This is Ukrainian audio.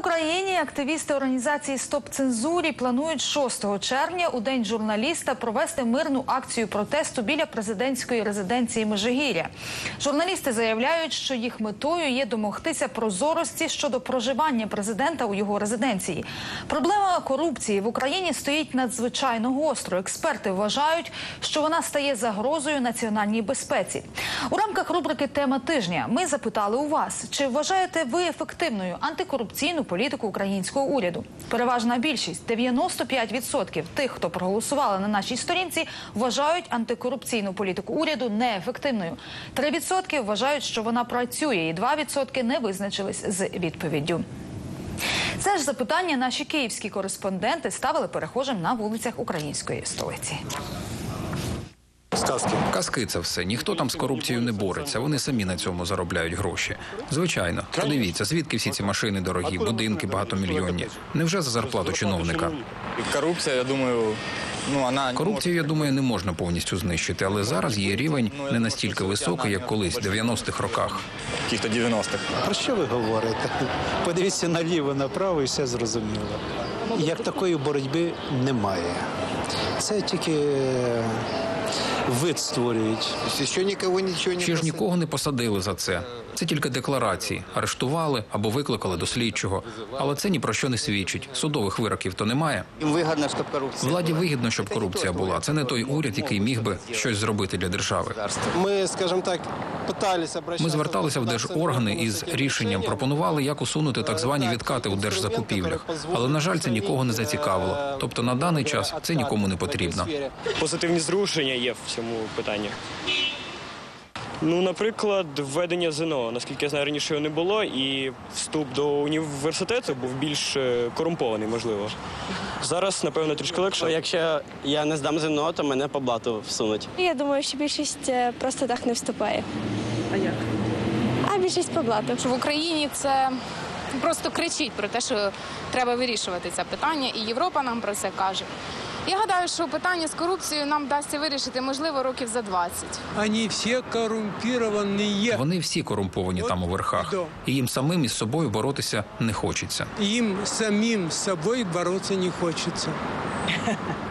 Україні активісти організації Стоп цензурі планують 6 червня у день журналіста провести мирну акцію протесту біля президентської резиденції Межигір'я. Журналісти заявляють, що їх метою є домогтися прозорості щодо проживання президента у його резиденції. Проблема корупції в Україні стоїть надзвичайно гостро. Експерти вважають, що вона стає загрозою національній безпеці. У рамках рубрики Тема тижня ми запитали у вас, чи вважаєте ви ефективною антикорупційну політику українського уряду? Переважна більшість 95% тих, хто проголосували на нашій сторінці, вважають антикорупційну політику уряду неефективною. 3% вважають, що вона працює, і 2% не визначились з відповіддю. Це ж запитання наші київські кореспонденти ставили перехожим на вулицях української столиці. Сказки. Казки це все. Ніхто там з корупцією не бореться. Вони самі на цьому заробляють гроші. Звичайно, подивіться, звідки всі ці машини дорогі, будинки багатомільйонні. Невже за зарплату чиновника? Коррупция, я думаю, ну она... Корупцію, я думаю, не можна повністю знищити, але зараз її рівень не настільки високий, як колись в 90-х роках. Каких-то 90-х. Про що ви говорите? Подивіться наліво, направо і все зрозуміло. Як такої боротьби немає. Це тільки вид створюють. Еще никого ничего не Ще ж нікого не посадили за це. Це тільки декларації, арештували або викликали до слідчого. Але це ні про що не свідчить. Судових вироків то немає. Им выгодно, чтобы коррупция. Владі вигідно, щоб корупція була. Це не той уряд, який міг би щось зробити для держави. Ми, скажімо так, питалися Ми зверталися в держоргани із рішенням, пропонували, як усунути так звані відкати у держзакупівлях. Але на жаль, це нікого не зацікавило. Тобто на даний час це нікому не потрібно. позитивні зрушення є в цьому питанні. Ну, наприклад, введення ЗНО. Наскільки я знаю, раніше його не було, і вступ до університету був більш е, корумпований, можливо. Зараз, напевно, трішки легше. Якщо я не здам ЗНО, то мене по блату всунуть. Я думаю, що більшість е, просто так не вступає. А як? А більшість по блату. що в Україні це просто кричить про те, що треба вирішувати це питання, і Європа нам про це каже. Я гадаю, що питання з корупцією нам вдасться вирішити, можливо, років за 20. Вони всі корумпіровані є. Вони всі корумповані там у верхах, і їм самим із собою боротися не хочеться. Їм самим з собою бороться не хочется.